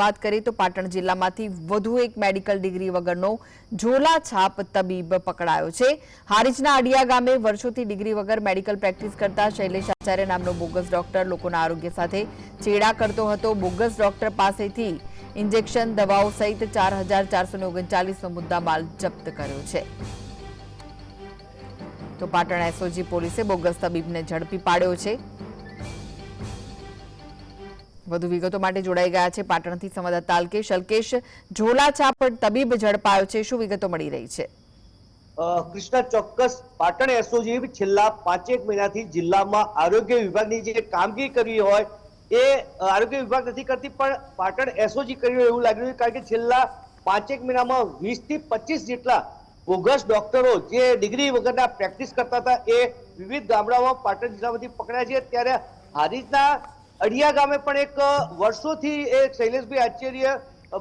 વાત કરીએ તો પાટણ જિલ્લામાંથી વધુ એક મેડિકલ ડિગ્રી વગરનો ઝોલા છાપ તબીબ પકડાયો છે. હારીજના અડિયા ગામે વર્ષોથી ડિગ્રી વગર મેડિકલ પ્રેક્ટિસ કરતા શૈલેષ આચાર્ય નામનો બોગસ ડોક્ટર લોકોના આરોગ્ય સાથે ચેડા કરતો હતો. બોગસ ડોક્ટર પાસેથી ઇન્જેક્શન, દવાઓ સહિત ચાર હજાર ચારસો ઓગણચાલીસનો મુદ્દામાલ જપ્ત કર્યો છે. તો પાટણ એસઓજી પોલીસે બોગસ તબીબને ઝડપી પાડ્યો છે. વધુ વિગતો માટે જોડાઈ ગયા છે પાટણથી સંવાદદાતા અલ્કેશ. અલ્કેશ ઝોલા પર તબીબ ઝડપાયો છે. શું વિગતો મળી રહી છે? કૃષ્ણા, ચોક્કસ પાટણ એસઓજી છેલ્લા પાંચેક મહિનાથી જિલ્લામાં આરોગ્ય વિભાગની જે કામગીરી કરવી હોય એ આરોગ્ય વિભાગ નથી કરતી, પણ પાટણ એસઓજી કરી એવું લાગી રહ્યું કારણ કે છેલ્લા પાંચેક મહિનામાં વીસથી પચીસ જેટલા બોગસ ડોક્ટરો જે ડિગ્રી વગરના પ્રેક્ટિસ કરતા હતા એ વિવિધ ગામડાઓમાં પાટણ જિલ્લામાંથી પકડાયા છે. ત્યારે હારીજના અડિયા ગામે પણ એક વર્ષોથી એ શૈલેષભાઈ આચાર્ય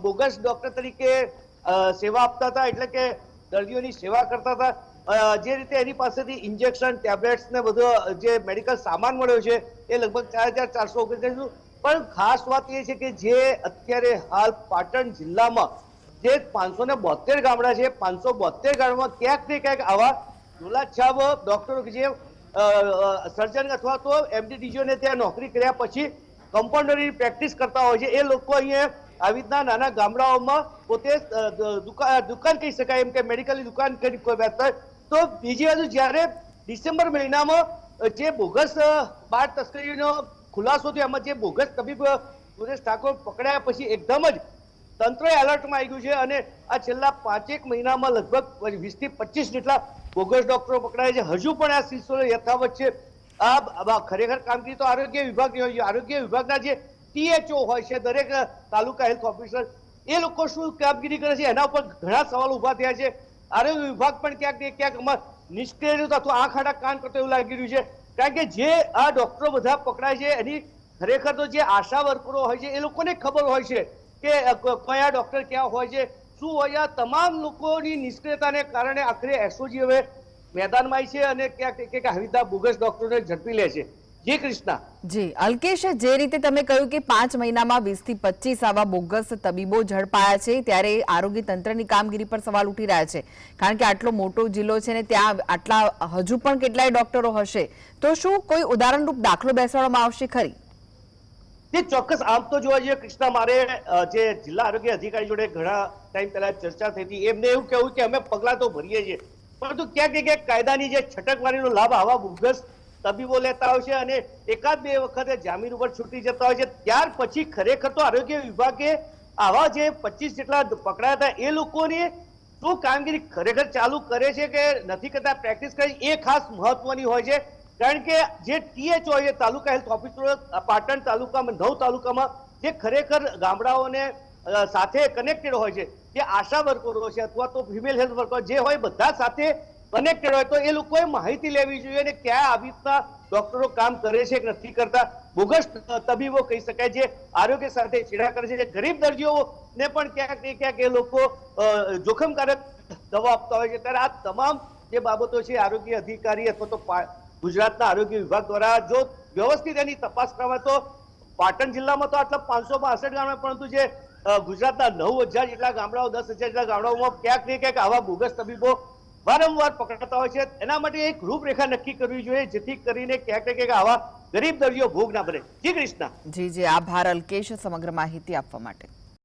બોગસ ડોક્ટર તરીકે સેવા આપતા હતા, એટલે કે દર્દીઓની સેવા કરતા હતા. જે રીતે એની પાસેથી ઇન્જેક્શન, ટેબ્લેટ્સ ને બધો જે મેડિકલ સામાન મળ્યો છે, એ લગભગ ચાર હજાર ચારસો ઓગણચાલીસ પણ ખાસ વાત એ છે કે જે અત્યારે હાલ પાટણ જિલ્લામાં જે પાંચસો ને બોતેર ગામડા છે, પાંચસો બોતેર ગામડામાં ક્યાંક ને ક્યાંક આવા ઝોલાછાપ ડોક્ટરો કે જે સર્જન અથવા તો એમડી ને ત્યાં નોકરી કર્યા પછી કમ્પાઉન્ડરની પ્રેક્ટિસ કરતા હોય છે. એ લોકો અહીંયા આવી રીતના નાના ગામડાઓમાં પોતે દુકાન કહી શકાય એમ કે મેડિકલની દુકાન કરી તો બીજી બાજુ જ્યારે ડિસેમ્બર મહિનામાં જે બોગસ બાળ તસ્કરીનો ખુલાસો થયો એમાં જે બોગસ તબીબ સુરેશ ઠાકોર પકડાયા પછી એકદમ જ તંત્ર એલર્ટમાં આવી ગયું છે અને આ છેલ્લા પાંચેક મહિનામાં લગભગ વીસથી પચીસ જેટલા બોગસ ડોક્ટરો પકડાય છે. હજુ પણ આ સિલસિલો યથાવત છે. આ ખરેખર કામગીરી તો આરોગ્ય વિભાગની હોય આરોગ્ય વિભાગના જે ટીએચઓ હોય છે, દરેક તાલુકા હેલ્થ ઓફિસર, એ લોકો શું કામગીરી કરે છે? એના ઉપર ઘણા સવાલ ઊભા થયા છે. આરોગ્ય વિભાગ પણ ક્યાંક ક્યાંક અમાર નિષ્ક્રિય રહ્યું અથવા આંખ આડા કાન કરતો એવું લાગી રહ્યું છે. કારણ કે જે આ ડોક્ટરો બધા પકડાય છે, એની ખરેખર તો જે આશા વર્કરો હોય છે, એ લોકોને ખબર હોય છે કે, કયા ડોક્ટર ક્યાં હોય છે શું હોય આ તમામ લોકોની નિષ્ક્રિયતાને કારણે આખરે એસઓજી હવે મેદાનમાં છે અને ક્યાંક આવી રીતના બોગસ ડોક્ટરોને ઝડપી લે છે. જી કૃષ્ણા. જી, અલ્કેશ, જે રીતે તમે કહ્યું કે પાંચ મહિનામાં વીસ પચીસ આવા બોગસ તબીબો ઝડપાયા છે, ત્યારે આરોગ્ય તંત્રની કામગીરી પર સવાલ ઉઠી રહ્યા છે. કારણ કે આટલો મોટો જિલ્લો છે ને ત્યાં આટલા, હજુ પણ કેટલાય ડોક્ટરો હશે. તો શું કોઈ ઉદાહરણરૂપ દાખલો બેસાડવામાં આવશે ખરી? તે ચોક્કસ આમ તો જોવા જઈએ કૃષ્ણા, મારે જે જિલ્લા આરોગ્ય અધિકારી જોડે ઘણા ટાઈમ પહેલા ચર્ચા થઈ હતી, એમને એવું કહેવું કે અમે પગલાં તો ભરીએ છીએ, પરંતુ ક્યાંક ક્યાંક કાયદાની જે છટકવારીનો લાભ આવા બોગસ તબીબો લેતા હોય છે અને એકાદ બે વખતે જામીન ઉપર છૂટી જતા હોય છે, ત્યાર પછી ખરેખર તો આરોગ્ય વિભાગે આવા જે પચીસ જેટલા પકડાયા હતા, એ લોકોને શું કામગીરી ખરેખર ચાલુ કરે છે કે નથી કરતા, પ્રેક્ટિસ કરી, એ ખાસ મહત્વની હોય છે. કારણ કે જે ટીએચઓ એ તાલુકા હેલ્થ ઓફિસરો પાટણ તાલુકામાં, નવ તાલુકામાં જે ખરેખર ગામડાઓને સાથે કનેક્ટેડ હોય છે, જે આશા વર્કરો છે અથવા તો ફિમેલ હેલ્થ વર્કર જે હોય બધા સાથે કનેક્ટેડ હોય, તો એ લોકોએ માહિતી લેવી જોઈએ અને ક્યાં આવી રીતના ડોક્ટરો કામ કરે છે કે નથી કરતા. બોગસ તબીબો કહી શકાય છે આરોગ્ય સાથે છેડા કરે છે, જે ગરીબ દર્દીઓને પણ ક્યાંક ને ક્યાંક એ લોકો જોખમકારક દવા આપતા હોય છે. ત્યારે આ તમામ જે બાબતો છે, આરોગ્ય અધિકારી અથવા તો ગુજરાતના આરોગ્ય વિભાગ દ્વારા જો વ્યવસ્થિત એની તપાસ કરવા તો પાટણ જિલ્લામાં તો આટલા પાંચસો બાસઠ ગામડા પરંતુ જે ગુજરાતના નવ હજાર જેટલા ગામડાઓ, દસ હજાર જેટલા ગામડાઓમાં ક્યાંક ને ક્યાંક આવા બોગસ તબીબો વારંવાર પકડાતા હોય છે. એના માટે એક રૂપરેખા નક્કી કરવી જોઈએ, જેથી કરીને ક્યાંક ને ક્યાંક આવા ગરીબ દર્દીઓ ભોગ ના બને. જી કૃષ્ણ. જી જી. આભાર અલ્કેશ સમગ્ર માહિતી આપવા માટે.